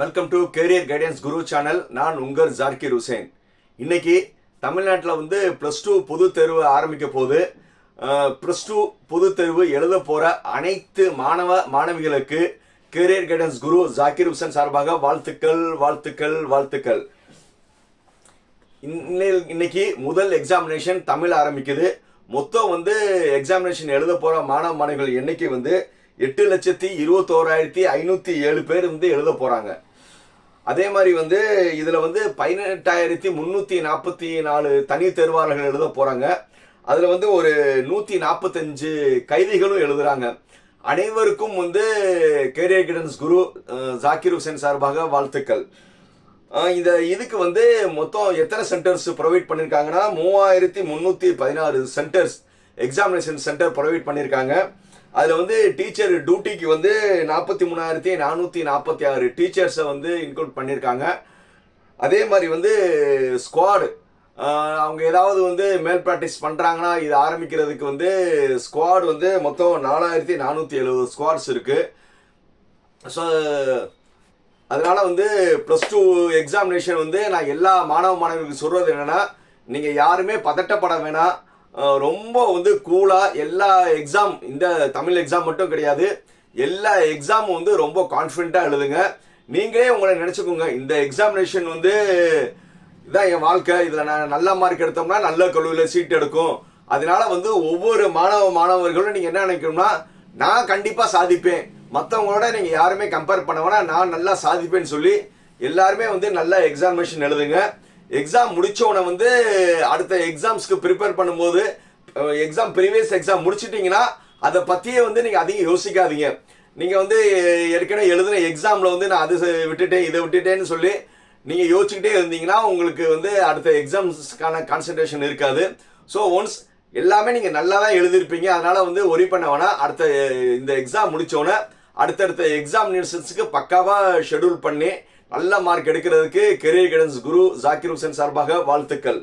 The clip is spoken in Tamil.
Welcome to career guidance Guru channel நான் உங்கள் ஜார்கிர் ஹுசேன் இன்னைக்கு தமிழ்நாட்டில் வந்து ப்ளஸ் டூ பொது தேர்வு ஆரம்பிக்க போது ப்ளஸ் டூ பொது தேர்வு எழுத போகிற அனைத்து மாணவ மாணவிகளுக்கு கேரியர் கைடன்ஸ் குரு ஜாக்கிர் ஹுசேன் சார்பாக வாழ்த்துக்கள் வாழ்த்துக்கள் வாழ்த்துக்கள். இன்னைக்கு முதல் எக்ஸாமினேஷன் தமிழ் ஆரம்பிக்குது. மொத்தம் வந்து எக்ஸாமினேஷன் எழுத போகிற மாணவ மாணவிகள் எண்ணிக்கை வந்து எட்டு லட்சத்தி இருபத்தோராயிரத்தி ஐநூற்றி ஏழு பேர் வந்து எழுத போகிறாங்க அதே மாதிரி வந்து இதில் வந்து பதினெட்டாயிரத்தி முந்நூற்றி நாற்பத்தி நாலு தனி தேர்வாளர்கள் எழுத போகிறாங்க அதில் வந்து ஒரு நூற்றி நாற்பத்தஞ்சு கைதிகளும் எழுதுறாங்க. அனைவருக்கும் வந்து கேரியர் கைடன்ஸ் குரு ஜாக்கிர் ஹுசேன் சார்பாக வாழ்த்துக்கள். இந்த இதுக்கு வந்து மொத்தம் எத்தனை சென்டர்ஸ் ப்ரொவைட் பண்ணியிருக்காங்கன்னா மூவாயிரத்தி முந்நூற்றி பதினாறு சென்டர்ஸ் எக்ஸாமினேஷன் சென்டர் ப்ரொவைட் பண்ணியிருக்காங்க அதில் வந்து டீச்சர் டியூட்டிக்கு வந்து நாற்பத்தி மூணாயிரத்தி நானூற்றி நாற்பத்தி ஆறு டீச்சர்ஸை வந்து இன்க்ளூட் பண்ணியிருக்காங்க. அதே மாதிரி வந்து ஸ்குவாடு அவங்க ஏதாவது வந்து மேல் ப்ராக்டிஸ் பண்ணுறாங்கன்னா இது ஆரம்பிக்கிறதுக்கு வந்து ஸ்குவாட் வந்து மொத்தம் நாலாயிரத்தி நானூற்றி எழுபது ஸ்குவாட்ஸ் இருக்குது ஸோ அதனால் வந்து ப்ளஸ் டூ எக்ஸாமினேஷன் வந்து நான் எல்லா மாணவ மாணவிகளுக்கு சொல்கிறது என்னென்னா நீங்கள் யாருமே பதட்டப்பட வேணாம். ரொம்ப வந்து கூலாக எல்லா எக்ஸாம் இந்த தமிழ் எக்ஸாம் மட்டும் கிடையாது. எல்லா எக்ஸாமும் வந்து ரொம்ப கான்ஃபிடென்ட்டாக எழுதுங்க. நீங்களே உங்களை நினச்சிக்கோங்க இந்த எக்ஸாமினேஷன் வந்து இதான் என் வாழ்க்கை. இதில் நான் நல்ல மார்க் எடுத்தோம்னா நல்ல கல்லூரியில் சீட் எடுக்கும். அதனால வந்து ஒவ்வொரு மாணவ மாணவர்களும் நீங்கள் என்ன நினைக்கணும்னா நான் கண்டிப்பாக சாதிப்பேன். மற்றவங்களோட நீங்கள் யாருமே கம்பேர் பண்ண வேணா நான் நல்லா சாதிப்பேன்னு சொல்லி எல்லாருமே வந்து நல்ல எக்ஸாமினேஷன் எழுதுங்க. எக்ஸாம் முடிச்சவன வந்து அடுத்த எக்ஸாம்ஸ்க்கு ப்ரிப்பேர் பண்ணும்போது எக்ஸாம் ப்ரீவியஸ் எக்ஸாம் முடிச்சிட்டிங்கன்னா அதை பற்றியே வந்து நீங்கள் அதிகம் யோசிக்காதீங்க. நீங்கள் வந்து ஏற்கனவே எழுதின எக்ஸாமில் வந்து நான் அது விட்டுட்டேன் இதை விட்டுட்டேன்னு சொல்லி நீங்கள் யோசிச்சுக்கிட்டே இருந்தீங்கன்னா உங்களுக்கு வந்து அடுத்த எக்ஸாம்ஸ்க்கான கான்சன்ட்ரேஷன் இருக்காது. ஸோ ஒன்ஸ் எல்லாமே நீங்கள் நல்லா தான் எழுதியிருப்பீங்க. அதனால் வந்து ஒரி பண்ண வேணாம். அடுத்த இந்த எக்ஸாம் முடிச்சோன்னே அடுத்தடுத்த எக்ஸாமினேஷன்ஸுக்கு பக்காவாக ஷெட்யூல் பண்ணி நல்ல மார்க் எடுக்கிறதுக்கு கெரியர் கைடன்ஸ் குரு ஜாக்கிர் ஹுசேன் சார்பாக வாழ்த்துக்கள்.